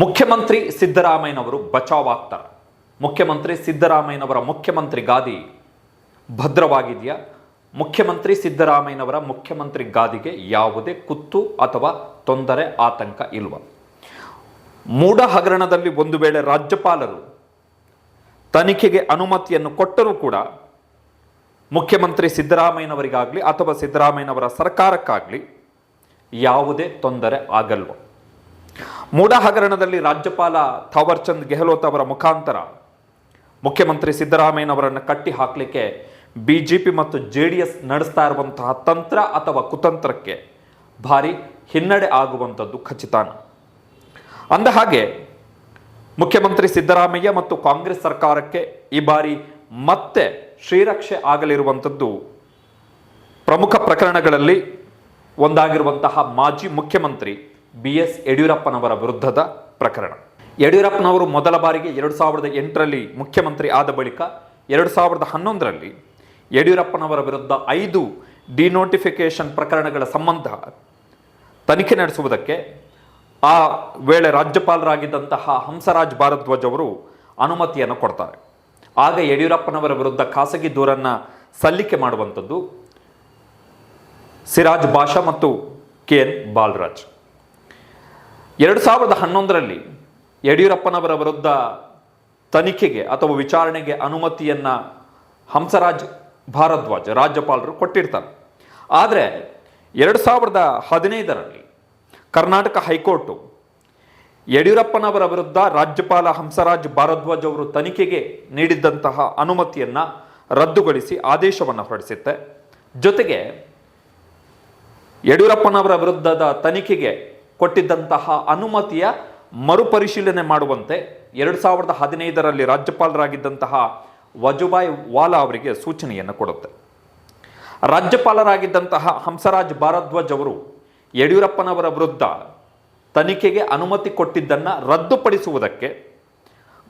ಮುಖ್ಯಮಂತ್ರಿ ಸಿದ್ದರಾಮಯ್ಯನವರು ಬಚಾವಾಗ್ತಾರೆ. ಮುಖ್ಯಮಂತ್ರಿ ಸಿದ್ದರಾಮಯ್ಯನವರ ಮುಖ್ಯಮಂತ್ರಿ ಗಾದಿ ಭದ್ರವಾಗಿದೆಯಾ? ಮುಖ್ಯಮಂತ್ರಿ ಸಿದ್ದರಾಮಯ್ಯನವರ ಮುಖ್ಯಮಂತ್ರಿ ಗಾದಿಗೆ ಯಾವುದೇ ಕುತ್ತು ಅಥವಾ ತೊಂದರೆ, ಆತಂಕ ಇಲ್ವ? ಮೂಢ ಹಗರಣದಲ್ಲಿ ಒಂದು ವೇಳೆ ರಾಜ್ಯಪಾಲರು ತನಿಖೆಗೆ ಅನುಮತಿಯನ್ನು ಕೊಟ್ಟರೂ ಕೂಡ ಮುಖ್ಯಮಂತ್ರಿ ಸಿದ್ದರಾಮಯ್ಯನವರಿಗಾಗಲಿ ಅಥವಾ ಸಿದ್ದರಾಮಯ್ಯನವರ ಸರ್ಕಾರಕ್ಕಾಗಲಿ ಯಾವುದೇ ತೊಂದರೆ ಆಗಲ್ವ? ಮೂಢ ಹಗರಣದಲ್ಲಿ ರಾಜ್ಯಪಾಲ ಥಾವರ್ಚಂದ್ ಗೆಹ್ಲೋತ್ ಅವರ ಮುಖಾಂತರ ಮುಖ್ಯಮಂತ್ರಿ ಸಿದ್ದರಾಮಯ್ಯನವರನ್ನು ಕಟ್ಟಿ ಹಾಕಲಿಕ್ಕೆ ಬಿಜೆಪಿ ಮತ್ತು ಜೆ ಡಿ ಎಸ್ ನಡೆಸ್ತಾ ಇರುವಂತಹ ತಂತ್ರ ಅಥವಾ ಕುತಂತ್ರಕ್ಕೆ ಭಾರಿ ಹಿನ್ನಡೆ ಆಗುವಂಥದ್ದು ಖಚಿತಾನ ಅಂದ ಹಾಗೆ ಮುಖ್ಯಮಂತ್ರಿ ಸಿದ್ದರಾಮಯ್ಯ ಮತ್ತು ಕಾಂಗ್ರೆಸ್ ಸರ್ಕಾರಕ್ಕೆ ಈ ಬಾರಿ ಮತ್ತೆ ಶ್ರೀರಕ್ಷೆ ಆಗಲಿರುವಂಥದ್ದು ಪ್ರಮುಖ ಪ್ರಕರಣಗಳಲ್ಲಿ ಒಂದಾಗಿರುವಂತಹ ಮಾಜಿ ಮುಖ್ಯಮಂತ್ರಿ ಬಿ ಎಸ್ ಯಡಿಯೂರಪ್ಪನವರ ವಿರುದ್ಧದ ಪ್ರಕರಣ. ಯಡಿಯೂರಪ್ಪನವರು ಮೊದಲ ಬಾರಿಗೆ ಎರಡು ಸಾವಿರದ ಎಂಟರಲ್ಲಿ ಮುಖ್ಯಮಂತ್ರಿ ಆದ ಬಳಿಕ ಎರಡು ಸಾವಿರದ ಹನ್ನೊಂದರಲ್ಲಿ ಯಡಿಯೂರಪ್ಪನವರ ವಿರುದ್ಧ ಐದು ಡಿನೋಟಿಫಿಕೇಷನ್ ಪ್ರಕರಣಗಳ ಸಂಬಂಧ ತನಿಖೆ ನಡೆಸುವುದಕ್ಕೆ ಆ ವೇಳೆ ರಾಜ್ಯಪಾಲರಾಗಿದ್ದಂತಹ ಹಂಸರಾಜ್ ಭಾರದ್ವಾಜ್ ಅವರು ಅನುಮತಿಯನ್ನು ಕೊಡ್ತಾರೆ. ಆಗ ಯಡಿಯೂರಪ್ಪನವರ ವಿರುದ್ಧ ಖಾಸಗಿ ದೂರನ್ನು ಸಲ್ಲಿಕೆ ಮಾಡುವಂಥದ್ದು ಸಿರಾಜ್ ಬಾಷಾ ಮತ್ತು ಕೆ ಎನ್ ಬಾಲರಾಜ್. ಎರಡು ಸಾವಿರದ ಹನ್ನೊಂದರಲ್ಲಿ ಯಡಿಯೂರಪ್ಪನವರ ವಿರುದ್ಧ ತನಿಖೆಗೆ ಅಥವಾ ವಿಚಾರಣೆಗೆ ಅನುಮತಿಯನ್ನು ಹಂಸರಾಜ್ ಭಾರದ್ವಾಜ್, ರಾಜ್ಯಪಾಲರು ಕೊಟ್ಟಿರ್ತಾರೆ. ಆದರೆ ಎರಡು ಸಾವಿರದ ಹದಿನೈದರಲ್ಲಿ ಕರ್ನಾಟಕ ಹೈಕೋರ್ಟು ಯಡಿಯೂರಪ್ಪನವರ ವಿರುದ್ಧ ರಾಜ್ಯಪಾಲ ಹಂಸರಾಜ್ ಭಾರದ್ವಾಜ್ ಅವರು ತನಿಖೆಗೆ ನೀಡಿದ್ದಂತಹ ಅನುಮತಿಯನ್ನು ರದ್ದುಗೊಳಿಸಿ ಆದೇಶವನ್ನು ಹೊರಡಿಸುತ್ತೆ. ಜೊತೆಗೆ ಯಡಿಯೂರಪ್ಪನವರ ವಿರುದ್ಧದ ತನಿಖೆಗೆ ಕೊಟ್ಟಿದ್ದಂತಹ ಅನುಮತಿಯ ಮರುಪರಿಶೀಲನೆ ಮಾಡುವಂತೆ ಎರಡು ಸಾವಿರದ ಹದಿನೈದರಲ್ಲಿ ರಾಜ್ಯಪಾಲರಾಗಿದ್ದಂತಹ ವಜುಭಾಯ್ ವಾಲಾ ಅವರಿಗೆ ಸೂಚನೆಯನ್ನು ಕೊಡುತ್ತೆ. ರಾಜ್ಯಪಾಲರಾಗಿದ್ದಂತಹ ಹಂಸರಾಜ್ ಭಾರದ್ವಾಜ್ ಅವರು ಯಡಿಯೂರಪ್ಪನವರ ವಿರುದ್ಧ ತನಿಖೆಗೆ ಅನುಮತಿ ಕೊಟ್ಟಿದ್ದನ್ನು ರದ್ದುಪಡಿಸುವುದಕ್ಕೆ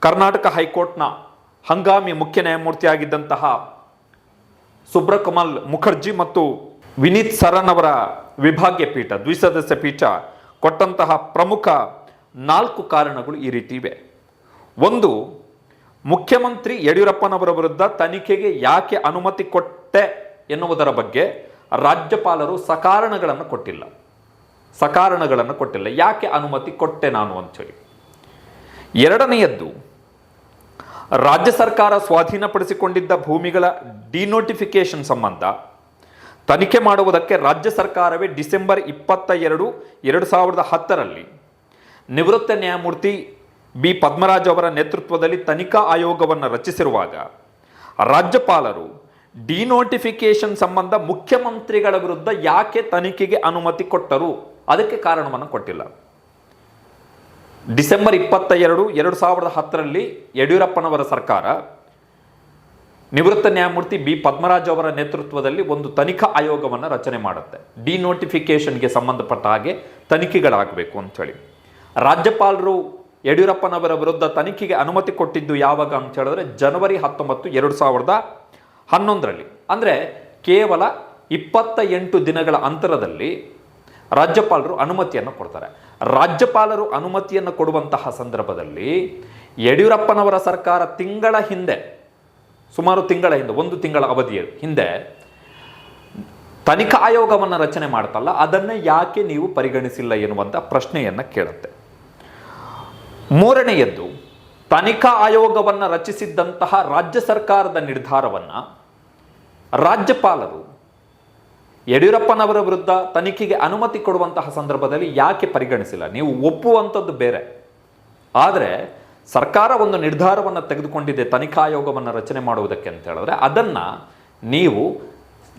ಕರ್ನಾಟಕ ಹೈಕೋರ್ಟ್ನ ಹಂಗಾಮಿ ಮುಖ್ಯ ನ್ಯಾಯಮೂರ್ತಿಯಾಗಿದ್ದಂತಹ ಸುಬ್ರಕಮಲ್ ಮುಖರ್ಜಿ ಮತ್ತು ವಿನೀತ್ ಸರನ್ ಅವರ ವಿಭಾಗ್ಯ ಪೀಠ, ದ್ವಿಸದಸ್ಯ ಪೀಠ ಕೊಟ್ಟಂತಹ ಪ್ರಮುಖ ನಾಲ್ಕು ಕಾರಣಗಳು ಈ ರೀತಿ ಇವೆ. ಒಂದು, ಮುಖ್ಯಮಂತ್ರಿ ಯಡಿಯೂರಪ್ಪನವರ ವಿರುದ್ಧ ತನಿಖೆಗೆ ಯಾಕೆ ಅನುಮತಿ ಕೊಟ್ಟೆ ಎನ್ನುವುದರ ಬಗ್ಗೆ ರಾಜ್ಯಪಾಲರು ಸಕಾರಣಗಳನ್ನು ಕೊಟ್ಟಿಲ್ಲ. ಸಕಾರಣಗಳನ್ನು ಕೊಟ್ಟಿಲ್ಲ. ಯಾಕೆ ಅನುಮತಿ ಕೊಟ್ಟೆ ನಾನು ಅಂಥೇಳಿ ಎರಡನೆಯದ್ದು, ರಾಜ್ಯ ಸರ್ಕಾರ ಸ್ವಾಧೀನಪಡಿಸಿಕೊಂಡಿದ್ದ ಭೂಮಿಗಳ ಡಿನೋಟಿಫಿಕೇಶನ್ ಸಂಬಂಧ ತನಿಖೆ ಮಾಡುವುದಕ್ಕೆ ರಾಜ್ಯ ಸರ್ಕಾರವೇ ಡಿಸೆಂಬರ್ ಇಪ್ಪತ್ತ ಎರಡು ಎರಡು ಸಾವಿರದ ಹತ್ತರಲ್ಲಿ ನಿವೃತ್ತ ನ್ಯಾಯಮೂರ್ತಿ ಬಿ ಪದ್ಮರಾಜ್ ಅವರ ನೇತೃತ್ವದಲ್ಲಿ ತನಿಖಾ ಆಯೋಗವನ್ನು ರಚಿಸಿರುವಾಗ ರಾಜ್ಯಪಾಲರು ಡಿನೋಟಿಫಿಕೇಶನ್ ಸಂಬಂಧ ಮುಖ್ಯಮಂತ್ರಿಗಳ ವಿರುದ್ಧ ಯಾಕೆ ತನಿಖೆಗೆ ಅನುಮತಿ ಕೊಟ್ಟರು? ಅದಕ್ಕೆ ಕಾರಣವನ್ನು ಕೊಟ್ಟಿಲ್ಲ. ಡಿಸೆಂಬರ್ ಇಪ್ಪತ್ತ ಎರಡು ಎರಡು ಸಾವಿರದ ಹತ್ತರಲ್ಲಿ ಯಡಿಯೂರಪ್ಪನವರ ಸರ್ಕಾರ ನಿವೃತ್ತ ನ್ಯಾಯಮೂರ್ತಿ ಬಿ ಪದ್ಮರಾಜ್ ಅವರ ನೇತೃತ್ವದಲ್ಲಿ ಒಂದು ತನಿಖಾ ಆಯೋಗವನ್ನು ರಚನೆ ಮಾಡುತ್ತೆ. ಡಿ ನೋಟಿಫಿಕೇಷನ್ಗೆ ಸಂಬಂಧಪಟ್ಟ ಹಾಗೆ ತನಿಖೆಗಳಾಗಬೇಕು ಅಂಥೇಳಿ ರಾಜ್ಯಪಾಲರು ಯಡಿಯೂರಪ್ಪನವರ ವಿರುದ್ಧ ತನಿಖೆಗೆ ಅನುಮತಿ ಕೊಟ್ಟಿದ್ದು ಯಾವಾಗ ಅಂತ ಹೇಳಿದ್ರೆ ಜನವರಿ ಹತ್ತೊಂಬತ್ತು ಎರಡು ಸಾವಿರದ ಹನ್ನೊಂದರಲ್ಲಿ. ಅಂದರೆ ಕೇವಲ ಇಪ್ಪತ್ತ ಎಂಟು ದಿನಗಳ ಅಂತರದಲ್ಲಿ ರಾಜ್ಯಪಾಲರು ಅನುಮತಿಯನ್ನು ಕೊಡ್ತಾರೆ. ರಾಜ್ಯಪಾಲರು ಅನುಮತಿಯನ್ನು ಕೊಡುವಂತಹ ಸಂದರ್ಭದಲ್ಲಿ ಯಡಿಯೂರಪ್ಪನವರ ಸರ್ಕಾರ ತಿಂಗಳ ಹಿಂದೆ ಸುಮಾರು ತಿಂಗಳ ಹಿಂದೆ, ಒಂದು ತಿಂಗಳ ಅವಧಿಯ ಹಿಂದೆ ತನಿಖಾ ಆಯೋಗವನ್ನು ರಚನೆ ಮಾಡ್ತಲ್ಲ, ಅದನ್ನೇ ಯಾಕೆ ನೀವು ಪರಿಗಣಿಸಿಲ್ಲ ಎನ್ನುವಂಥ ಪ್ರಶ್ನೆಯನ್ನು ಕೇಳುತ್ತೆ. ಮೂರನೆಯದ್ದು, ತನಿಖಾ ಆಯೋಗವನ್ನು ರಚಿಸಿದ್ದಂತಹ ರಾಜ್ಯ ಸರ್ಕಾರದ ನಿರ್ಧಾರವನ್ನು ರಾಜ್ಯಪಾಲರು ಯಡಿಯೂರಪ್ಪನವರ ವಿರುದ್ಧ ತನಿಖೆಗೆ ಅನುಮತಿ ಕೊಡುವಂತಹ ಸಂದರ್ಭದಲ್ಲಿ ಯಾಕೆ ಪರಿಗಣಿಸಿಲ್ಲ? ನೀವು ಒಪ್ಪುವಂಥದ್ದು ಬೇರೆ. ಆದರೆ ಸರ್ಕಾರ ಒಂದು ನಿರ್ಧಾರವನ್ನು ತೆಗೆದುಕೊಂಡಿದೆ, ತನಿಖಾ ಆಯೋಗವನ್ನು ರಚನೆ ಮಾಡುವುದಕ್ಕೆ ಅಂತ ಹೇಳಿದ್ರೆ, ಅದನ್ನು ನೀವು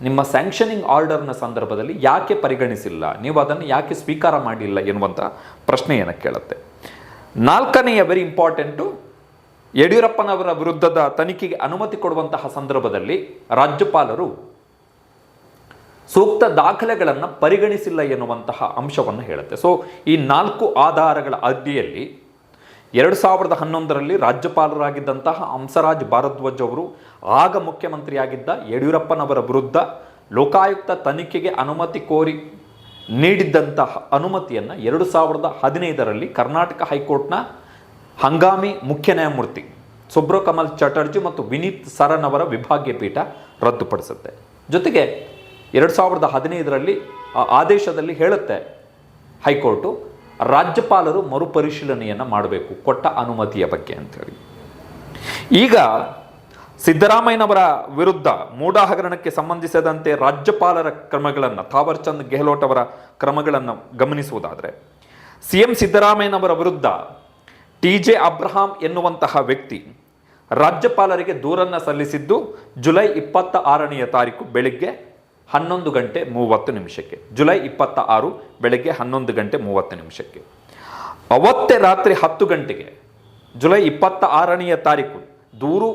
ನಿಮ್ಮ ಸ್ಯಾಂಕ್ಷನಿಂಗ್ ಆರ್ಡರ್ನ ಸಂದರ್ಭದಲ್ಲಿ ಯಾಕೆ ಪರಿಗಣಿಸಿಲ್ಲ? ನೀವು ಅದನ್ನು ಯಾಕೆ ಸ್ವೀಕಾರ ಮಾಡಿಲ್ಲ ಎನ್ನುವಂಥ ಪ್ರಶ್ನೆಯನ್ನು ಕೇಳುತ್ತೆ? ನಾಲ್ಕನೆಯ ವೆರಿ ಇಂಪಾರ್ಟೆಂಟು ಯಡಿಯೂರಪ್ಪನವರ ವಿರುದ್ಧದ ತನಿಖೆಗೆ ಅನುಮತಿ ಕೊಡುವಂತಹ ಸಂದರ್ಭದಲ್ಲಿ ರಾಜ್ಯಪಾಲರು ಸೂಕ್ತ ದಾಖಲೆಗಳನ್ನು ಪರಿಗಣಿಸಿಲ್ಲ ಎನ್ನುವಂತಹ ಅಂಶವನ್ನು ಹೇಳುತ್ತೆ. ಸೊ ಈ ನಾಲ್ಕು ಆಧಾರಗಳ ಅಡಿಯಲ್ಲಿ ಎರಡು ಸಾವಿರದ ಹನ್ನೊಂದರಲ್ಲಿ ರಾಜ್ಯಪಾಲರಾಗಿದ್ದಂತಹ ಹಂಸರಾಜ್ ಭಾರದ್ವಾಜ್ ಅವರು ಆಗ ಮುಖ್ಯಮಂತ್ರಿಯಾಗಿದ್ದ ಯಡಿಯೂರಪ್ಪನವರ ವಿರುದ್ಧ ಲೋಕಾಯುಕ್ತ ತನಿಖೆಗೆ ಅನುಮತಿ ಕೋರಿ ನೀಡಿದ್ದಂತಹ ಅನುಮತಿಯನ್ನು ಎರಡು ಸಾವಿರದ ಹದಿನೈದರಲ್ಲಿ ಕರ್ನಾಟಕ ಹೈಕೋರ್ಟ್ನ ಹಂಗಾಮಿ ಮುಖ್ಯ ನ್ಯಾಯಮೂರ್ತಿ ಸುಬ್ರಕಮಲ್ ಚಟರ್ಜಿ ಮತ್ತು ವಿನೀತ್ ಸರನ್ ಅವರ ವಿಭಾಗೀಯ ಪೀಠ ರದ್ದುಪಡಿಸುತ್ತೆ. ಜೊತೆಗೆ ಎರಡು ಸಾವಿರದ ಹದಿನೈದರಲ್ಲಿ ಆದೇಶದಲ್ಲಿ ಹೇಳುತ್ತೆ ಹೈಕೋರ್ಟು ರಾಜ್ಯಪಾಲರು ಮರುಪರಿಶೀಲನೆಯನ್ನು ಮಾಡಬೇಕು, ಕೊಟ್ಟ ಅನುಮತಿಯ ಬಗ್ಗೆ ಅಂತೇಳಿ ಈಗ ಸಿದ್ದರಾಮಯ್ಯನವರ ವಿರುದ್ಧ ಮೂಢ ಹಗರಣಕ್ಕೆ ಸಂಬಂಧಿಸಿದಂತೆ ರಾಜ್ಯಪಾಲರ ಕ್ರಮಗಳನ್ನು ಥಾವರ್ಚಂದ್ ಗೆಹ್ಲೋಟ್ ಅವರ ಕ್ರಮಗಳನ್ನು ಗಮನಿಸುವುದಾದರೆ ಸಿ ಎಂ ಸಿದ್ದರಾಮಯ್ಯನವರ ವಿರುದ್ಧ ಟಿ ಜೆ ಅಬ್ರಹಾಂ ಎನ್ನುವಂತಹ ವ್ಯಕ್ತಿ ರಾಜ್ಯಪಾಲರಿಗೆ ದೂರನ್ನು ಸಲ್ಲಿಸಿದ್ದು ಜುಲೈ ಇಪ್ಪತ್ತ ಆರನೆಯ ತಾರೀಕು ಬೆಳಿಗ್ಗೆ ಹನ್ನೊಂದು ಗಂಟೆ ಮೂವತ್ತು ನಿಮಿಷಕ್ಕೆ. ಜುಲೈ ಇಪ್ಪತ್ತ ಆರು ಬೆಳಗ್ಗೆ ಹನ್ನೊಂದು ಗಂಟೆ ಮೂವತ್ತು ನಿಮಿಷಕ್ಕೆ. ಅವತ್ತೇ ರಾತ್ರಿ ಹತ್ತು ಗಂಟೆಗೆ, ಜುಲೈ ಇಪ್ಪತ್ತ ಆರನೆಯ ತಾರೀಕು, ದೂರು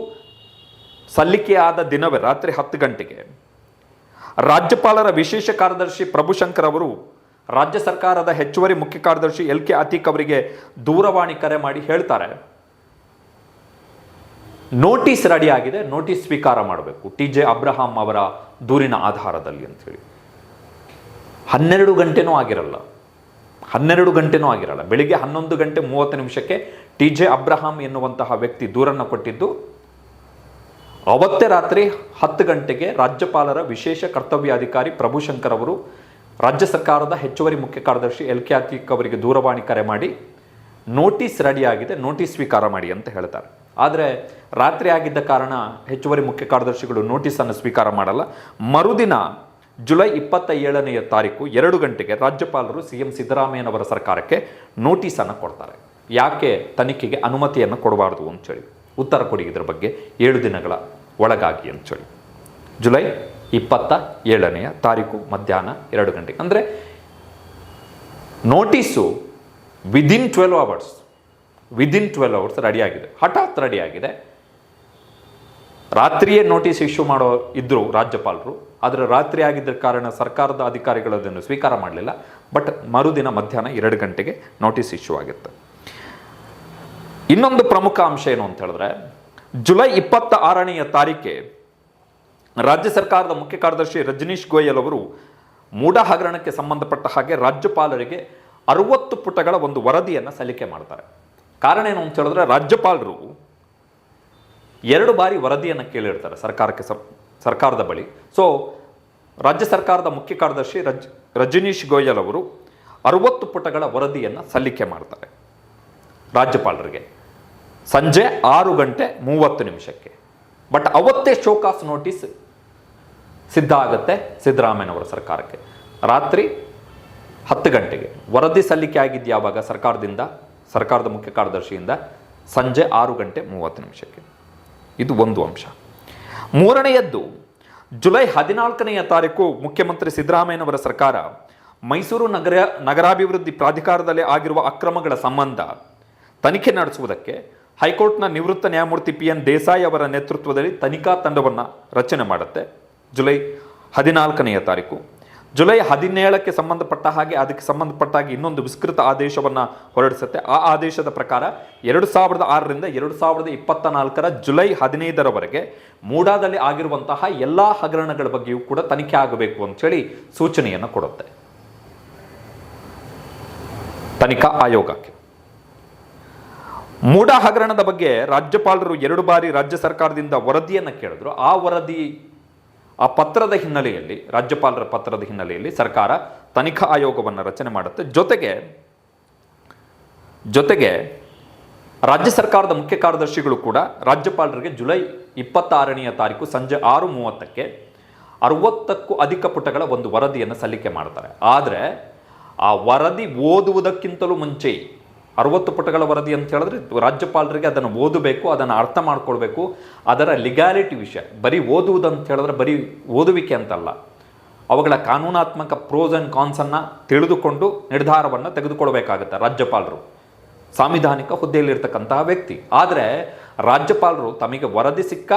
ಸಲ್ಲಿಕೆಯಾದ ದಿನವೇ ರಾತ್ರಿ ಹತ್ತು ಗಂಟೆಗೆ, ರಾಜ್ಯಪಾಲರ ವಿಶೇಷ ಕಾರ್ಯದರ್ಶಿ ಪ್ರಭುಶಂಕರ್ ಅವರು ರಾಜ್ಯ ಸರ್ಕಾರದ ಹೆಚ್ಚುವರಿ ಮುಖ್ಯ ಕಾರ್ಯದರ್ಶಿ ಎಲ್ ಕೆ ಅತೀಕ್ ಅವರಿಗೆ ದೂರವಾಣಿ ಕರೆ ಮಾಡಿ ಹೇಳ್ತಾರೆ. ನೋಟಿಸ್ ರೆಡಿ ಆಗಿದೆ, ನೋಟಿಸ್ ಸ್ವೀಕಾರ ಮಾಡಬೇಕು. ಟಿ ಜೆ ಅಬ್ರಹಾಂ ಅವರ ದೂರಿನ ಆಧಾರದಲ್ಲಿ ಅಂಥೇಳಿ ಹನ್ನೆರಡು ಗಂಟೆನೂ ಆಗಿರಲ್ಲ. ಹನ್ನೆರಡು ಗಂಟೆನೂ ಆಗಿರಲ್ಲ. ಬೆಳಿಗ್ಗೆ ಹನ್ನೊಂದು ಗಂಟೆ ಮೂವತ್ತು ನಿಮಿಷಕ್ಕೆ ಟಿ ಜೆ ಅಬ್ರಹಾಂ ಎನ್ನುವಂತಹ ವ್ಯಕ್ತಿ ದೂರನ್ನು ಕೊಟ್ಟಿದ್ದು, ಅವತ್ತೇ ರಾತ್ರಿ ಹತ್ತು ಗಂಟೆಗೆ ರಾಜ್ಯಪಾಲರ ವಿಶೇಷ ಕರ್ತವ್ಯಾಧಿಕಾರಿ ಪ್ರಭುಶಂಕರ್ ಅವರು ರಾಜ್ಯ ಸರ್ಕಾರದ ಹೆಚ್ಚುವರಿ ಮುಖ್ಯ ಕಾರ್ಯದರ್ಶಿ ಎಲ್ ಕೆ ಅತೀಕ್ ಅವರಿಗೆ ದೂರವಾಣಿ ಕರೆ ಮಾಡಿ, ನೋಟಿಸ್ ರೆಡಿ ಆಗಿದೆ, ನೋಟಿಸ್ ಸ್ವೀಕಾರ ಮಾಡಿ ಅಂತ ಹೇಳ್ತಾರೆ. ಆದರೆ ರಾತ್ರಿ ಆಗಿದ್ದ ಕಾರಣ ಹೆಚ್ಚುವರಿ ಮುಖ್ಯ ಕಾರ್ಯದರ್ಶಿಗಳು ನೋಟಿಸನ್ನು ಸ್ವೀಕಾರ ಮಾಡಲ್ಲ. ಮರುದಿನ ಜುಲೈ ಇಪ್ಪತ್ತ ಏಳನೆಯ ತಾರೀಕು ಎರಡು ಗಂಟೆಗೆ ರಾಜ್ಯಪಾಲರು ಸಿ ಎಂ ಸಿದ್ದರಾಮಯ್ಯನವರ ಸರ್ಕಾರಕ್ಕೆ ನೋಟಿಸನ್ನು ಕೊಡ್ತಾರೆ. ಯಾಕೆ ತನಿಖೆಗೆ ಅನುಮತಿಯನ್ನು ಕೊಡಬಾರ್ದು ಅಂತೇಳಿ ಉತ್ತರ ಕೊಡಿ ಇದರ ಬಗ್ಗೆ ಏಳು ದಿನಗಳ ಒಳಗಾಗಿ ಅಂಥೇಳಿ ಜುಲೈ ಇಪ್ಪತ್ತ ಏಳನೆಯ ತಾರೀಕು ಮಧ್ಯಾಹ್ನ ಎರಡು ಗಂಟೆಗೆ. ಅಂದರೆ notice within twelve hours within twelve hours ರೆಡಿಯಾಗಿದೆ ಹಠಾತ್ ರೆಡಿಯಾಗಿದೆ ರಾತ್ರಿಯೇ ನೋಟಿಸ್ ಇಶ್ಯೂ ಮಾಡೋ ಇದ್ದರು ರಾಜ್ಯಪಾಲರು. ಆದರೆ ರಾತ್ರಿ ಆಗಿದ್ದ ಕಾರಣ ಸರ್ಕಾರದ ಅಧಿಕಾರಿಗಳು ಅದನ್ನು ಸ್ವೀಕಾರ ಮಾಡಲಿಲ್ಲ. ಬಟ್ ಮರುದಿನ ಮಧ್ಯಾಹ್ನ ಎರಡು ಗಂಟೆಗೆ ನೋಟಿಸ್ ಇಶ್ಯೂ ಆಗುತ್ತೆ. ಇನ್ನೊಂದು ಪ್ರಮುಖ ಅಂಶ ಏನು ಅಂತ ಹೇಳಿದ್ರೆ, ಜುಲೈ ಇಪ್ಪತ್ತ ಆರನೆಯ ತಾರೀಕೆ ರಾಜ್ಯ ಸರ್ಕಾರದ ಮುಖ್ಯ ಕಾರ್ಯದರ್ಶಿ ರಜನೀಶ್ ಗೋಯಲ್ ಅವರು ಮೂಢ ಹಗರಣಕ್ಕೆ ಸಂಬಂಧಪಟ್ಟ ಹಾಗೆ ರಾಜ್ಯಪಾಲರಿಗೆ ಅರವತ್ತು ಪುಟಗಳ ಒಂದು ವರದಿಯನ್ನು ಸಲ್ಲಿಕೆ ಮಾಡ್ತಾರೆ. ಕಾರಣ ಏನು ಅಂತ ಹೇಳಿದ್ರೆ ರಾಜ್ಯಪಾಲರು ಎರಡು ಬಾರಿ ವರದಿಯನ್ನು ಕೇಳಿರ್ತಾರೆ ಸರ್ಕಾರಕ್ಕೆ ಸರ್, ಸರ್ಕಾರದ ಬಳಿ. ಸೊ ರಾಜ್ಯ ಸರ್ಕಾರದ ಮುಖ್ಯ ಕಾರ್ಯದರ್ಶಿ ರಜ್, ರಜನೀಶ್ ಗೋಯಲ್ ಅವರು ಅರವತ್ತು ಪುಟಗಳ ವರದಿಯನ್ನು ಸಲ್ಲಿಕೆ ಮಾಡ್ತಾರೆ ರಾಜ್ಯಪಾಲರಿಗೆ. ಸಂಜೆ ಆರು ಗಂಟೆ ಮೂವತ್ತು ನಿಮಿಷಕ್ಕೆ. ಬಟ್ ಅವತ್ತೇ ಶೋಕಾಸ್ ನೋಟಿಸ್ ಸಿದ್ಧ ಆಗುತ್ತೆ ಸಿದ್ದರಾಮಯ್ಯನವರ ಸರ್ಕಾರಕ್ಕೆ. ರಾತ್ರಿ ಹತ್ತು ಗಂಟೆಗೆ. ವರದಿ ಸಲ್ಲಿಕೆ ಆಗಿದ್ದು ಯಾವಾಗ? ಸರ್ಕಾರದಿಂದ ಸರ್ಕಾರದ ಮುಖ್ಯ ಕಾರ್ಯದರ್ಶಿಯಿಂದ ಸಂಜೆ ಆರು ಗಂಟೆ ಮೂವತ್ತು ನಿಮಿಷಕ್ಕೆ. ಇದು ಒಂದು ಅಂಶ. ಮೂರನೆಯದ್ದು, ಜುಲೈ ಹದಿನಾಲ್ಕನೆಯ ತಾರೀಕು ಮುಖ್ಯಮಂತ್ರಿ ಸಿದ್ದರಾಮಯ್ಯನವರ ಸರ್ಕಾರ ಮೈಸೂರು ನಗರ ನಗರಾಭಿವೃದ್ಧಿ ಪ್ರಾಧಿಕಾರದಲ್ಲಿ ಆಗಿರುವ ಅಕ್ರಮಗಳ ಸಂಬಂಧ ತನಿಖೆ ನಡೆಸುವುದಕ್ಕೆ ಹೈಕೋರ್ಟ್ನ ನಿವೃತ್ತ ನ್ಯಾಯಮೂರ್ತಿ ಪಿ ಎನ್ ದೇಸಾಯಿ ಅವರ ನೇತೃತ್ವದಲ್ಲಿ ತನಿಖಾ ತಂಡವನ್ನು ರಚನೆ ಮಾಡುತ್ತೆ ಜುಲೈ ಹದಿನಾಲ್ಕನೆಯ ತಾರೀಕು. ಜುಲೈ ಹದಿನೇಳಕ್ಕೆ ಸಂಬಂಧಪಟ್ಟ ಹಾಗೆ ಅದಕ್ಕೆ ಸಂಬಂಧಪಟ್ಟ ಹಾಗೆ ಇನ್ನೊಂದು ವಿಸ್ತೃತ ಆದೇಶವನ್ನು ಹೊರಡಿಸುತ್ತೆ. ಆ ಆದೇಶದ ಪ್ರಕಾರ ಎರಡು ಸಾವಿರದ ಆರರಿಂದ ಎರಡು ಸಾವಿರದ ಇಪ್ಪತ್ತ ನಾಲ್ಕರ ಜುಲೈ ಹದಿನೈದರವರೆಗೆ ಮೂಡಾದಲ್ಲಿ ಆಗಿರುವಂತಹ ಎಲ್ಲ ಹಗರಣಗಳ ಬಗ್ಗೆಯೂ ಕೂಡ ತನಿಖೆ ಆಗಬೇಕು ಅಂತೇಳಿ ಸೂಚನೆಯನ್ನು ಕೊಡುತ್ತೆ. ತನಿಖಾ ಆಯೋಗಕ್ಕೆ. ಮೂಡ ಹಗರಣದ ಬಗ್ಗೆ ರಾಜ್ಯಪಾಲರು ಎರಡು ಬಾರಿ ರಾಜ್ಯ ಸರ್ಕಾರದಿಂದ ವರದಿಯನ್ನು ಕೇಳಿದ್ರು. ಆ ವರದಿ ಆ ಪತ್ರದ ಹಿನ್ನೆಲೆಯಲ್ಲಿ, ರಾಜ್ಯಪಾಲರ ಪತ್ರದ ಹಿನ್ನೆಲೆಯಲ್ಲಿ ಸರ್ಕಾರ ತನಿಖಾ ಆಯೋಗವನ್ನು ರಚನೆ ಮಾಡುತ್ತೆ. ಜೊತೆಗೆ ಜೊತೆಗೆ ರಾಜ್ಯ ಸರ್ಕಾರದ ಮುಖ್ಯ ಕಾರ್ಯದರ್ಶಿಗಳು ಕೂಡ ರಾಜ್ಯಪಾಲರಿಗೆ ಜುಲೈ ಇಪ್ಪತ್ತಾರನೆಯ ತಾರೀಕು ಸಂಜೆ ಆರು ಮೂವತ್ತಕ್ಕೆ ಅರವತ್ತಕ್ಕೂ ಅಧಿಕ ಪುಟಗಳ ಒಂದು ವರದಿಯನ್ನು ಸಲ್ಲಿಕೆ ಮಾಡ್ತಾರೆ. ಆದರೆ, ಆ ವರದಿ ಓದುವುದಕ್ಕಿಂತಲೂ ಮುಂಚೆ ಅರವತ್ತು ಪುಟಗಳ ವರದಿ ಅಂತ ಹೇಳಿದ್ರೆ ರಾಜ್ಯಪಾಲರಿಗೆ ಅದನ್ನು ಓದಬೇಕು, ಅದನ್ನು ಅರ್ಥ ಮಾಡ್ಕೊಳ್ಬೇಕು. ಅದರ ಲಿಗಾಲಿಟಿ ವಿಷಯ, ಬರೀ ಓದುವುದು ಅಂತ ಹೇಳಿದ್ರೆ ಬರೀ ಓದುವಿಕೆ ಅಂತಲ್ಲ. ಅವುಗಳ ಕಾನೂನಾತ್ಮಕ ಪ್ರೋಸ್ ಆ್ಯಂಡ್ ಕಾನ್ಸನ್ನು ತಿಳಿದುಕೊಂಡು ನಿರ್ಧಾರವನ್ನು ತೆಗೆದುಕೊಳ್ಬೇಕಾಗುತ್ತೆ ರಾಜ್ಯಪಾಲರು. ಸಾಂವಿಧಾನಿಕ ಹುದ್ದೆಯಲ್ಲಿರ್ತಕ್ಕಂತಹ ವ್ಯಕ್ತಿ. ಆದರೆ ರಾಜ್ಯಪಾಲರು ತಮಗೆ ವರದಿ ಸಿಕ್ಕ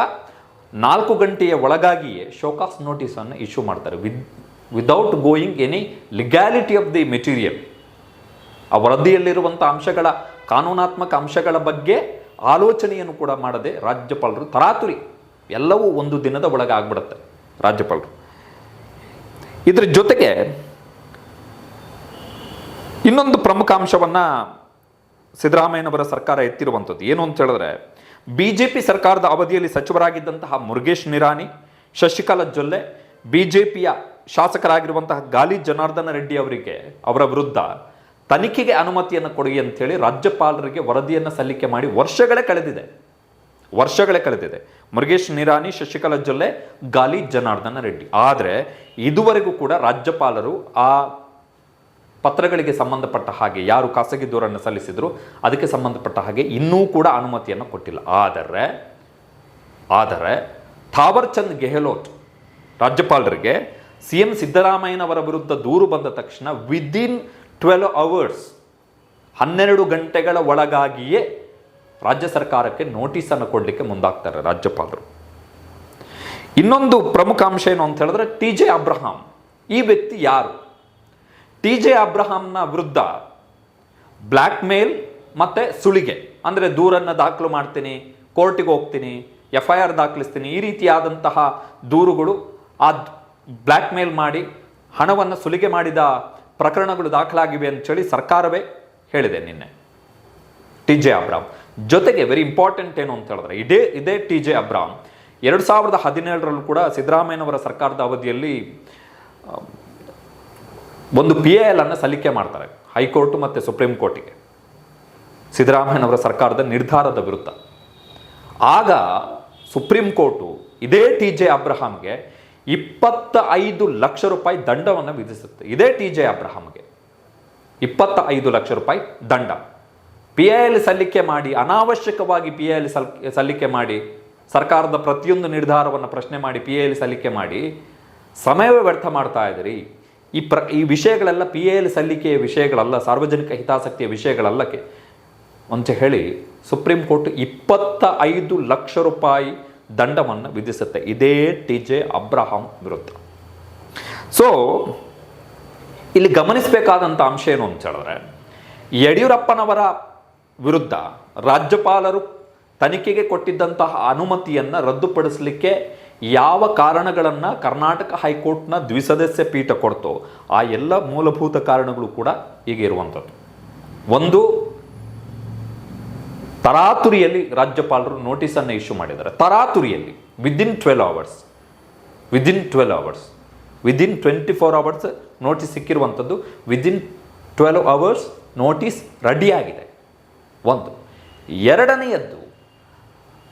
ನಾಲ್ಕು ಗಂಟೆಯ ಒಳಗಾಗಿಯೇ ಶೋಕಾಸ್ ನೋಟಿಸನ್ನು ಇಶ್ಯೂ ಮಾಡ್ತಾರೆ. With without going any legality of the material ಆ ವರದಿಯಲ್ಲಿರುವಂಥ ಅಂಶಗಳ, ಕಾನೂನಾತ್ಮಕ ಅಂಶಗಳ ಬಗ್ಗೆ ಆಲೋಚನೆಯನ್ನು ಕೂಡ ಮಾಡದೆ ರಾಜ್ಯಪಾಲರು ತರಾತುರಿ ಎಲ್ಲವೂ ಒಂದು ದಿನದ ಒಳಗೆ ಆಗ್ಬಿಡುತ್ತೆ ರಾಜ್ಯಪಾಲರು. ಇದರ ಜೊತೆಗೆ ಇನ್ನೊಂದು ಪ್ರಮುಖ ಅಂಶವನ್ನು ಸಿದ್ದರಾಮಯ್ಯನವರ ಸರ್ಕಾರ ಎತ್ತಿರುವಂಥದ್ದು. ಏನು ಅಂತ ಹೇಳಿದ್ರೆ ಬಿ ಜೆ ಪಿ ಸರ್ಕಾರದ ಅವಧಿಯಲ್ಲಿ ಸಚಿವರಾಗಿದ್ದಂತಹ ಮುರುಗೇಶ್ ನಿರಾಣಿ, ಶಶಿಕಲಾ ಜೊಲ್ಲೆ ಬಿ ಜೆ ಪಿಯ ಶಾಸಕರಾಗಿರುವಂತಹ ಗಾಲಿ ಜನಾರ್ದನ ರೆಡ್ಡಿ ಅವರಿಗೆ ಅವರ ವಿರುದ್ಧ ತನಿಖೆಗೆ ಅನುಮತಿಯನ್ನು ಕೊಡಿ ಅಂತೇಳಿ ರಾಜ್ಯಪಾಲರಿಗೆ ವರದಿಯನ್ನು ಸಲ್ಲಿಕೆ ಮಾಡಿ ವರ್ಷಗಳೇ ಕಳೆದಿದೆ. ವರ್ಷಗಳೇ ಕಳೆದಿದೆ. ಮುರುಗೇಶ್ ನಿರಾಣಿ, ಶಶಿಕಲಾ ಜೊಲ್ಲೆ, ಗಾಲಿ ಜನಾರ್ದನ ರೆಡ್ಡಿ. ಆದರೆ ಇದುವರೆಗೂ ಕೂಡ ರಾಜ್ಯಪಾಲರು ಆ ಪತ್ರಗಳಿಗೆ ಸಂಬಂಧಪಟ್ಟ ಹಾಗೆ ಯಾರು ಖಾಸಗಿ ದೂರನ್ನು ಸಲ್ಲಿಸಿದ್ರು ಅದಕ್ಕೆ ಸಂಬಂಧಪಟ್ಟ ಹಾಗೆ ಇನ್ನೂ ಕೂಡ ಅನುಮತಿಯನ್ನು ಕೊಟ್ಟಿಲ್ಲ. ಆದರೆ ಆದರೆ ಥಾವರ್ಚಂದ್ ಗೆಹ್ಲೋಟ್ ರಾಜ್ಯಪಾಲರಿಗೆ ಸಿ ಎಂ ಸಿದ್ದರಾಮಯ್ಯನವರ ವಿರುದ್ಧ ದೂರು ಬಂದ ತಕ್ಷಣ ವಿದಿನ್ ಟ್ವೆಲ್ ಅವರ್ಸ್, ಹನ್ನೆರಡು ಗಂಟೆಗಳ ಒಳಗಾಗಿಯೇ ರಾಜ್ಯ ಸರ್ಕಾರಕ್ಕೆ ನೋಟಿಸನ್ನು ಕೊಡಲಿಕ್ಕೆ ಮುಂದಾಗ್ತಾರೆ ರಾಜ್ಯಪಾಲರು. ಇನ್ನೊಂದು ಪ್ರಮುಖ ಅಂಶ ಏನು ಅಂತ ಹೇಳಿದ್ರೆ ಟಿ ಜೆ ಅಬ್ರಹಾಂ. ಈ ವ್ಯಕ್ತಿ ಯಾರು? ಟಿ ಜೆ ಅಬ್ರಹಾಂನ ವಿರುದ್ಧ ಬ್ಲ್ಯಾಕ್ ಮೇಲ್ ಮತ್ತು ಸುಳಿಗೆ, ಅಂದರೆ ದೂರನ್ನು ದಾಖಲು ಮಾಡ್ತೀನಿ, ಕೋರ್ಟಿಗೆ ಹೋಗ್ತೀನಿ ಎಫ್ ಐ ಆರ್ ದಾಖಲಿಸ್ತೀನಿ, ಈ ರೀತಿಯಾದಂತಹ ದೂರುಗಳು ಆ ಬ್ಲ್ಯಾಕ್ ಮೇಲ್ ಮಾಡಿ ಹಣವನ್ನು ಸುಲಿಗೆ ಮಾಡಿದ ಪ್ರಕರಣಗಳು ದಾಖಲಾಗಿವೆ ಅಂತೇಳಿ ಸರ್ಕಾರವೇ ಹೇಳಿದೆ ನಿನ್ನೆ. ಟಿ ಜೆ ಅಬ್ರಾಮ್. ಜೊತೆಗೆ ವೆರಿ ಇಂಪಾರ್ಟೆಂಟ್ ಏನು ಅಂತ ಹೇಳಿದ್ರೆ, ಇದೇ ಇದೇ ಟಿ ಜೆ ಅಬ್ರಾಮ್ ಎರಡು ಸಾವಿರದ ಹದಿನೇಳರಲ್ಲೂ ಕೂಡ ಸಿದ್ದರಾಮಯ್ಯನವರ ಸರ್ಕಾರದ ಅವಧಿಯಲ್ಲಿ ಒಂದು ಪಿ ಎ ಎಲ್ ಅನ್ನು ಸಲ್ಲಿಕೆ ಮಾಡ್ತಾರೆ, ಹೈಕೋರ್ಟ್ ಮತ್ತು ಸುಪ್ರೀಂ ಕೋರ್ಟಿಗೆ. ಸಿದ್ದರಾಮಯ್ಯನವರ ಸರ್ಕಾರದ ನಿರ್ಧಾರದ ವಿರುದ್ಧ. ಆಗ ಸುಪ್ರೀಂ ಕೋರ್ಟು ಇದೇ ಟಿ ಜೆ ಅಬ್ರಹಾಂಗೆ ಇಪ್ಪತ್ತ ಐದು ಲಕ್ಷ ರೂಪಾಯಿ ದಂಡವನ್ನು ವಿಧಿಸುತ್ತೆ. ಇದೇ ಟಿ ಜೆ ಅಬ್ರಹಾಮ್ಗೆ. ಇಪ್ಪತ್ತ ಐದು ಲಕ್ಷ ರೂಪಾಯಿ ದಂಡ. ಪಿ ಐ ಎಲ್ ಸಲ್ಲಿಕೆ ಮಾಡಿ, ಅನಾವಶ್ಯಕವಾಗಿ ಪಿ ಐ ಎಲ್ ಸಲ್, ಸಲ್ಲಿಕೆ ಮಾಡಿ, ಸರ್ಕಾರದ ಪ್ರತಿಯೊಂದು ನಿರ್ಧಾರವನ್ನು ಪ್ರಶ್ನೆ ಮಾಡಿ ಪಿ ಐ ಎಲ್ ಸಲ್ಲಿಕೆ ಮಾಡಿ, ಸಮಯವೇ ವ್ಯರ್ಥ ಮಾಡ್ತಾ ಇದ್ದೀರಿ. ಈ ಪ್ರ, ಈ ವಿಷಯಗಳೆಲ್ಲ ಪಿ ಐ ಎಲ್ ಸಲ್ಲಿಕೆಯ ವಿಷಯಗಳಲ್ಲ, ಸಾರ್ವಜನಿಕ ಹಿತಾಸಕ್ತಿಯ ವಿಷಯಗಳಲ್ಲಕ್ಕೆ. ಅಂತ ಹೇಳಿ, ಸುಪ್ರೀಂ ಕೋರ್ಟ್ ಇಪ್ಪತ್ತ ಐದು ಲಕ್ಷ ರೂಪಾಯಿ ದಂಡವನ್ನು ವಿಧಿಸುತ್ತೆ. ಇದೇ ಟಿ ಜೆ ಅಬ್ರಹಾಂ ವಿರುದ್ಧ. ಸೊ ಇಲ್ಲಿ ಗಮನಿಸಬೇಕಾದಂಥ ಅಂಶ ಏನು ಅಂತ ಹೇಳಿದ್ರೆ, ಯಡಿಯೂರಪ್ಪನವರ ವಿರುದ್ಧ ರಾಜ್ಯಪಾಲರು ತನಿಖೆಗೆ ಕೊಟ್ಟಿದ್ದಂತಹ ಅನುಮತಿಯನ್ನು ರದ್ದುಪಡಿಸಲಿಕ್ಕೆ ಯಾವ ಕಾರಣಗಳನ್ನು ಕರ್ನಾಟಕ ಹೈಕೋರ್ಟ್ನ ದ್ವಿಸದಸ್ಯ ಪೀಠ ಕೊಡ್ತೋ, ಆ ಎಲ್ಲ ಮೂಲಭೂತ ಕಾರಣಗಳು ಕೂಡ ಈಗ ಇರುವಂಥದ್ದು ಒಂದು ತರಾತುರಿಯಲ್ಲಿ ರಾಜ್ಯಪಾಲರು ನೋಟಿಸನ್ನು ಇಶ್ಯೂ ಮಾಡಿದ್ದಾರೆ. ತರಾತುರಿಯಲ್ಲಿ within twelve hours within twelve hours within twenty four hours notice ಸಿಕ್ಕಿರುವಂಥದ್ದು within twelve hours notice ರೆಡಿಯಾಗಿದೆ ಒಂದು. ಎರಡನೆಯದ್ದು,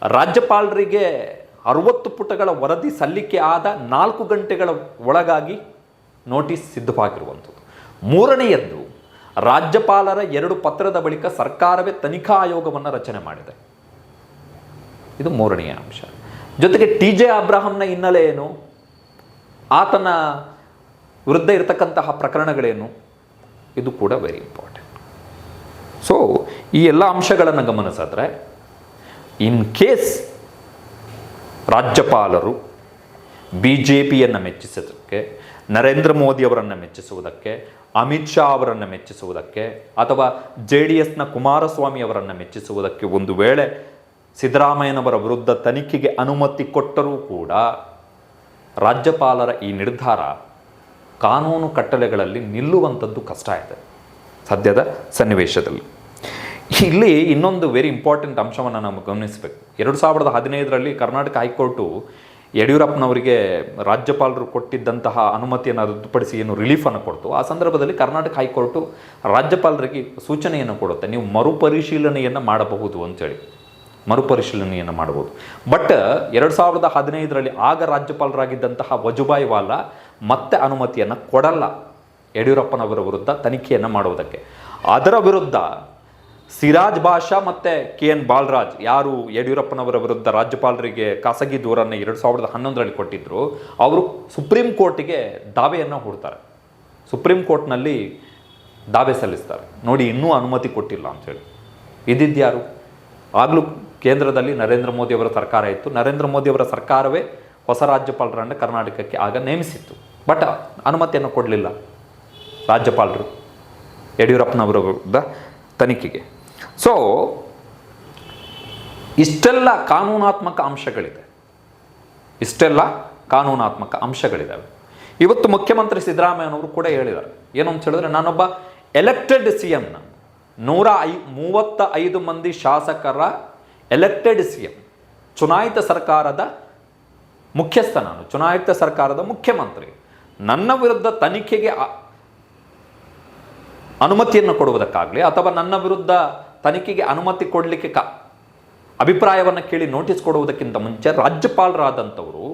ರಾಜ್ಯಪಾಲರಿಗೆ ಅರವತ್ತು ಪುಟಗಳ ವರದಿ ಸಲ್ಲಿಕೆ ಆದ ನಾಲ್ಕು ಗಂಟೆಗಳ ಒಳಗಾಗಿ ನೋಟಿಸ್ ಸಿದ್ಧವಾಗಿರುವಂಥದ್ದು. ಮೂರನೆಯದ್ದು ರಾಜ್ಯಪಾಲರ ಎರಡು ಪತ್ರದ ಬಳಿಕ ಸರ್ಕಾರವೇ ತನಿಖಾ ಆಯೋಗವನ್ನು ರಚನೆ ಮಾಡಿದೆ. ಇದು ಮೂರನೆಯ ಅಂಶ. ಜೊತೆಗೆ ಟಿ ಜೆ ಅಬ್ರಾಹಂನ ಹಿನ್ನೆಲೆ ಏನು? ಆತನ ವಿರುದ್ಧ ಇರತಕ್ಕಂತಹ ಪ್ರಕರಣಗಳೇನು? ಇದು ಕೂಡ ವೆರಿ ಇಂಪಾರ್ಟೆಂಟ್ ಸೊ ಈ ಎಲ್ಲ ಅಂಶಗಳನ್ನು ಗಮನಿಸಿದ್ರೆ ಇನ್ ಕೇಸ್ ರಾಜ್ಯಪಾಲರು ಬಿ ಜೆ ಪಿಯನ್ನು ಮೆಚ್ಚಿಸೋದಕ್ಕೆ ನರೇಂದ್ರ ಮೋದಿ ಅವರನ್ನು ಮೆಚ್ಚಿಸುವುದಕ್ಕೆ ಅಮಿತ್ ಶಾ ಅವರನ್ನು ಮೆಚ್ಚಿಸುವುದಕ್ಕೆ ಅಥವಾ ಜೆ ಡಿ ಎಸ್ನ ಕುಮಾರಸ್ವಾಮಿ ಅವರನ್ನು ಮೆಚ್ಚಿಸುವುದಕ್ಕೆ ಒಂದು ವೇಳೆ ಸಿದ್ದರಾಮಯ್ಯನವರ ವಿರುದ್ಧ ತನಿಖೆಗೆ ಅನುಮತಿ ಕೊಟ್ಟರೂ ಕೂಡ ರಾಜ್ಯಪಾಲರ ಈ ನಿರ್ಧಾರ ಕಾನೂನು ಕಟ್ಟಳೆಗಳಲ್ಲಿ ನಿಲ್ಲುವಂಥದ್ದು ಕಷ್ಟ ಇದೆ ಸದ್ಯದ ಸನ್ನಿವೇಶದಲ್ಲಿ. ಇಲ್ಲಿ ಇನ್ನೊಂದು ವೆರಿ ಇಂಪಾರ್ಟೆಂಟ್ ಅಂಶವನ್ನು ನಾವು ಗಮನಿಸಬೇಕು. ಎರಡು ಸಾವಿರದ ಹದಿನೈದರಲ್ಲಿ ಕರ್ನಾಟಕ ಹೈಕೋರ್ಟು ಯಡಿಯೂರಪ್ಪನವರಿಗೆ ರಾಜ್ಯಪಾಲರು ಕೊಟ್ಟಿದ್ದಂತಹ ಅನುಮತಿಯನ್ನು ರದ್ದುಪಡಿಸಿ ಏನು ರಿಲೀಫನ್ನು ಕೊಡ್ತು. ಆ ಸಂದರ್ಭದಲ್ಲಿ ಕರ್ನಾಟಕ ಹೈಕೋರ್ಟು ರಾಜ್ಯಪಾಲರಿಗೆ ಸೂಚನೆಯನ್ನು ಕೊಡುತ್ತೆ. ನೀವು ಮರುಪರಿಶೀಲನೆಯನ್ನು ಮಾಡಬಹುದು ಅಂತೇಳಿ. ಮರುಪರಿಶೀಲನೆಯನ್ನು ಮಾಡಬಹುದು. ಬಟ್ ಎರಡು ಸಾವಿರದ ಹದಿನೈದರಲ್ಲಿ ಆಗ ರಾಜ್ಯಪಾಲರಾಗಿದ್ದಂತಹ ವಜುಭಾಯಿ ವಾಲಾ ಮತ್ತೆ ಅನುಮತಿಯನ್ನು ಕೊಡಲ್ಲ ಯಡಿಯೂರಪ್ಪನವರ ವಿರುದ್ಧ ತನಿಖೆಯನ್ನು ಮಾಡುವುದಕ್ಕೆ. ಅದರ ವಿರುದ್ಧ ಸಿರಾಜ್ ಬಾಷಾ ಮತ್ತು ಕೆ ಎನ್ ಬಾಲರಾಜ್, ಯಾರು ಯಡಿಯೂರಪ್ಪನವರ ವಿರುದ್ಧ ರಾಜ್ಯಪಾಲರಿಗೆ ಖಾಸಗಿ ದೂರನ್ನು ಎರಡು ಸಾವಿರದ ಹನ್ನೊಂದರಲ್ಲಿ ಕೊಟ್ಟಿದ್ದರು ಅವರು ಸುಪ್ರೀಂ ಕೋರ್ಟಿಗೆ ದಾವೆಯನ್ನು ಹೂಡ್ತಾರೆ. ಸುಪ್ರೀಂ ಕೋರ್ಟ್ನಲ್ಲಿ ದಾವೆ ಸಲ್ಲಿಸ್ತಾರೆ. ನೋಡಿ, ಇನ್ನೂ ಅನುಮತಿ ಕೊಟ್ಟಿಲ್ಲ ಅಂಥೇಳಿ ಇದಿದ್ಯಾರು ಆಗಲೂ ಕೇಂದ್ರದಲ್ಲಿ ನರೇಂದ್ರ ಮೋದಿಯವರ ಸರ್ಕಾರ ಇತ್ತು. ನರೇಂದ್ರ ಮೋದಿಯವರ ಸರ್ಕಾರವೇ ಹೊಸ ರಾಜ್ಯಪಾಲರನ್ನು ಕರ್ನಾಟಕಕ್ಕೆ ಆಗ ನೇಮಿಸಿತ್ತು. ಬಟ್ ಅನುಮತಿಯನ್ನು ಕೊಡಲಿಲ್ಲ ರಾಜ್ಯಪಾಲರು, ಯಡಿಯೂರಪ್ಪನವರ ವಿರುದ್ಧ ತನಿಖೆಗೆ. ಸೊ ಇಷ್ಟೆಲ್ಲ ಕಾನೂನಾತ್ಮಕ ಅಂಶಗಳಿದೆ. ಇಷ್ಟೆಲ್ಲ ಕಾನೂನಾತ್ಮಕ ಅಂಶಗಳಿದ್ದಾವೆ ಇವತ್ತು ಮುಖ್ಯಮಂತ್ರಿ ಸಿದ್ದರಾಮಯ್ಯನವರು ಕೂಡ ಹೇಳಿದ್ದಾರೆ ಏನು ಅಂತ ಹೇಳಿದ್ರೆ, ನಾನೊಬ್ಬ ಎಲೆಕ್ಟೆಡ್ ಸಿ ಎಂ ನೂರ ಐ ಮೂವತ್ತ ಐದು ಮಂದಿ ಶಾಸಕರ ಎಲೆಕ್ಟೆಡ್ ಸಿ ಎಂ ಚುನಾಯಿತ ಸರ್ಕಾರದ ಮುಖ್ಯಸ್ಥ ನಾನು, ಚುನಾಯಿತ ಸರ್ಕಾರದ ಮುಖ್ಯಮಂತ್ರಿ. ನನ್ನ ವಿರುದ್ಧ ತನಿಖೆಗೆ ಅನುಮತಿಯನ್ನು ಕೊಡುವುದಕ್ಕಾಗಲಿ ಅಥವಾ ನನ್ನ ವಿರುದ್ಧ ತನಿಖೆಗೆ ಅನುಮತಿ ಕೊಡಲಿಕ್ಕೆ ಕ ಅಭಿಪ್ರಾಯವನ್ನು ಕೇಳಿ ನೋಟಿಸ್ ಕೊಡುವುದಕ್ಕಿಂತ ಮುಂಚೆ ರಾಜ್ಯಪಾಲರಾದಂಥವರು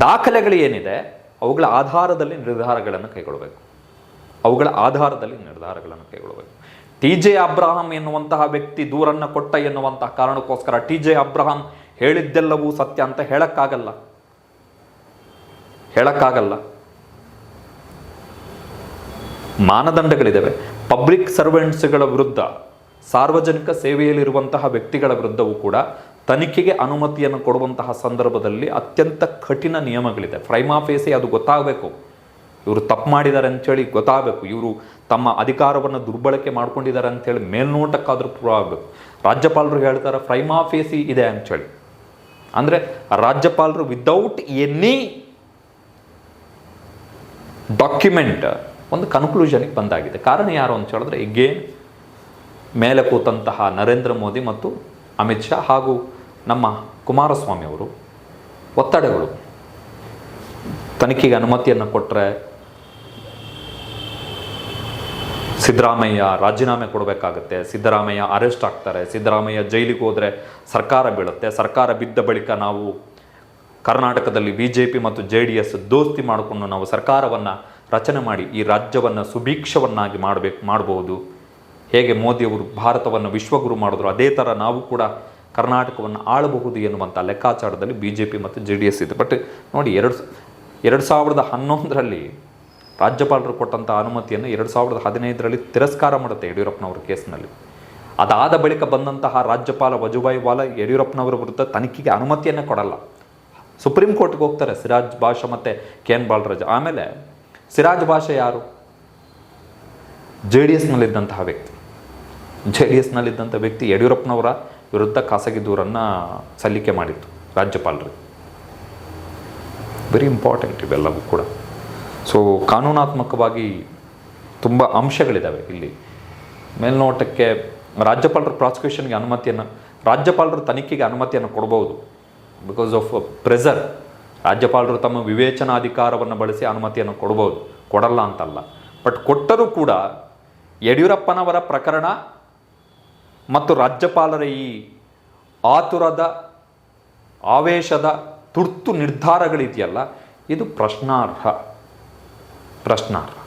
ದಾಖಲೆಗಳು ಏನಿದೆ, ಅವುಗಳ ಆಧಾರದಲ್ಲಿ ನಿರ್ಧಾರಗಳನ್ನು ಕೈಗೊಳ್ಳಬೇಕು. ಅವುಗಳ ಆಧಾರದಲ್ಲಿ ನಿರ್ಧಾರಗಳನ್ನು ಕೈಗೊಳ್ಳಬೇಕು. ಟಿ ಜೆ ಅಬ್ರಹಾಂ ಎನ್ನುವಂತಹ ವ್ಯಕ್ತಿ ದೂರನ್ನು ಕೊಟ್ಟ ಎನ್ನುವಂತಹ ಕಾರಣಕ್ಕೋಸ್ಕರ ಟಿ ಜೆ ಅಬ್ರಹಾಂ ಹೇಳಿದ್ದೆಲ್ಲವೂ ಸತ್ಯ ಅಂತ ಹೇಳಕ್ಕಾಗಲ್ಲ. ಹೇಳಕ್ಕಾಗಲ್ಲ. ಮಾನದಂಡಗಳಿದ್ದಾವೆ ಪಬ್ಲಿಕ್ ಸರ್ವೆಂಟ್ಸ್ಗಳ ವಿರುದ್ಧ, ಸಾರ್ವಜನಿಕ ಸೇವೆಯಲ್ಲಿರುವಂತಹ ವ್ಯಕ್ತಿಗಳ ವಿರುದ್ಧವೂ ಕೂಡ ತನಿಖೆಗೆ ಅನುಮತಿಯನ್ನು ಕೊಡುವಂತಹ ಸಂದರ್ಭದಲ್ಲಿ ಅತ್ಯಂತ ಕಠಿಣ ನಿಯಮಗಳಿದೆ. ಫ್ರೈಮಾಫೇಸಿ ಅದು ಗೊತ್ತಾಗಬೇಕು. ಇವರು ತಪ್ಪು ಮಾಡಿದ್ದಾರೆ ಅಂಥೇಳಿ ಗೊತ್ತಾಗಬೇಕು. ಇವರು ತಮ್ಮ ಅಧಿಕಾರವನ್ನು ದುರ್ಬಳಕೆ ಮಾಡ್ಕೊಂಡಿದ್ದಾರೆ ಅಂಥೇಳಿ ಮೇಲ್ನೋಟಕ್ಕಾದರೂ ಪ್ರೂವ್ ಆಗಬೇಕು. ರಾಜ್ಯಪಾಲರು ಹೇಳ್ತಾರೆ ಫ್ರೈಮಾಫೇಸಿ ಇದೆ ಅಂಥೇಳಿ. ಅಂದರೆ ರಾಜ್ಯಪಾಲರು ವಿದೌಟ್ ಎನಿ ಡಾಕ್ಯುಮೆಂಟ್ ಒಂದು ಕನ್ಕ್ಲೂಷನಿಗೆ ಬಂದಾಗಿದೆ. ಕಾರಣ ಯಾರು ಅಂತ ಹೇಳಿದ್ರೆ ಎಗೇನ್ ಮೇಲೆ ಕೂತಂತಹ ನರೇಂದ್ರ ಮೋದಿ ಮತ್ತು ಅಮಿತ್ ಶಾ ಹಾಗೂ ನಮ್ಮ ಕುಮಾರಸ್ವಾಮಿ ಅವರು ಒತ್ತಡಗಳು. ತನಿಖೆಗೆ ಅನುಮತಿಯನ್ನು ಕೊಟ್ಟರೆ ಸಿದ್ದರಾಮಯ್ಯ ರಾಜೀನಾಮೆ ಕೊಡಬೇಕಾಗತ್ತೆ, ಸಿದ್ದರಾಮಯ್ಯ ಅರೆಸ್ಟ್ ಆಗ್ತಾರೆ, ಸಿದ್ದರಾಮಯ್ಯ ಜೈಲಿಗೆ ಹೋದರೆ ಸರ್ಕಾರ ಬೀಳುತ್ತೆ, ಸರ್ಕಾರ ಬಿದ್ದ ಬಳಿಕ ನಾವು ಕರ್ನಾಟಕದಲ್ಲಿ ಬಿ ಮತ್ತು ಜೆ ದೋಸ್ತಿ ಮಾಡಿಕೊಂಡು ನಾವು ಸರ್ಕಾರವನ್ನು ರಚನೆ ಮಾಡಿ ಈ ರಾಜ್ಯವನ್ನು ಸುಭೀಕ್ಷವನ್ನಾಗಿ ಮಾಡಬೇಕು ಮಾಡಬಹುದು ಹೇಗೆ ಮೋದಿಯವರು ಭಾರತವನ್ನು ವಿಶ್ವಗುರು ಮಾಡಿದ್ರು, ಅದೇ ಥರ ನಾವು ಕೂಡ ಕರ್ನಾಟಕವನ್ನು ಆಳಬಹುದು ಎನ್ನುವಂಥ ಲೆಕ್ಕಾಚಾರದಲ್ಲಿ ಬಿ ಜೆ ಪಿ ಮತ್ತು ಜೆ ಡಿ ಎಸ್ ಇದೆ. ಬಟ್ ನೋಡಿ, ಎರಡು ಎರಡು ಸಾವಿರದ ಹನ್ನೊಂದರಲ್ಲಿ ರಾಜ್ಯಪಾಲರು ಕೊಟ್ಟಂಥ ಅನುಮತಿಯನ್ನು ಎರಡು ಸಾವಿರದ ಹದಿನೈದರಲ್ಲಿ ತಿರಸ್ಕಾರ ಮಾಡುತ್ತೆ ಯಡಿಯೂರಪ್ಪನವರ ಕೇಸ್ನಲ್ಲಿ. ಅದಾದ ಬಳಿಕ ಬಂದಂತಹ ರಾಜ್ಯಪಾಲ ವಜುಭಾಯಿ ವಾಲಾ ಯಡಿಯೂರಪ್ಪನವರ ವಿರುದ್ಧ ತನಿಖೆಗೆ ಅನುಮತಿಯನ್ನೇ ಕೊಡಲ್ಲ. ಸುಪ್ರೀಂ ಕೋರ್ಟ್ಗೆ ಹೋಗ್ತಾರೆ, ಸಿರಾಜ್ ಭಾಷಾ ಮತ್ತು ಕೆ ಎನ್ ಬಾಲರಾಜ್. ಆಮೇಲೆ ಸಿರಾಜ್ ಭಾಷೆ ಯಾರು? ಜೆ ಡಿ ಎಸ್ನಲ್ಲಿದ್ದಂತಹ ವ್ಯಕ್ತಿ. ಜೆ ಡಿ ಎಸ್ನಲ್ಲಿದ್ದಂಥ ವ್ಯಕ್ತಿ ಯಡಿಯೂರಪ್ಪನವರ ವಿರುದ್ಧ ಖಾಸಗಿ ದೂರನ್ನು ಸಲ್ಲಿಕೆ ಮಾಡಿತ್ತು ರಾಜ್ಯಪಾಲರು. ವೆರಿ ಇಂಪಾರ್ಟೆಂಟ್ ಇವೆಲ್ಲವೂ ಕೂಡ. ಸೊ ಕಾನೂನಾತ್ಮಕವಾಗಿ ತುಂಬ ಅಂಶಗಳಿದ್ದಾವೆ ಇಲ್ಲಿ. ಮೇಲ್ನೋಟಕ್ಕೆ ರಾಜ್ಯಪಾಲರ ಪ್ರಾಸಿಕ್ಯೂಷನ್ಗೆ ಅನುಮತಿಯನ್ನು, ರಾಜ್ಯಪಾಲರ ತನಿಖೆಗೆ ಅನುಮತಿಯನ್ನು ಕೊಡ್ಬೋದು. ಬಿಕಾಸ್ ಆಫ್ ಪ್ರೆಸರ್ ರಾಜ್ಯಪಾಲರು ತಮ್ಮ ವಿವೇಚನಾಧಿಕಾರವನ್ನು ಬಳಸಿ ಅನುಮತಿಯನ್ನು ಕೊಡ್ಬೋದು. ಕೊಡಲ್ಲ ಅಂತಲ್ಲ. ಬಟ್ ಕೊಟ್ಟರೂ ಕೂಡ ಯಡಿಯೂರಪ್ಪನವರ ಪ್ರಕರಣ ಮತ್ತು ರಾಜ್ಯಪಾಲರ ಈ ಆತುರದ ಆವೇಶದ ತುರ್ತು ನಿರ್ಧಾರಗಳಿದೆಯಲ್ಲ, ಇದು ಪ್ರಶ್ನಾರ್ಹ. ಪ್ರಶ್ನಾರ್ಹ.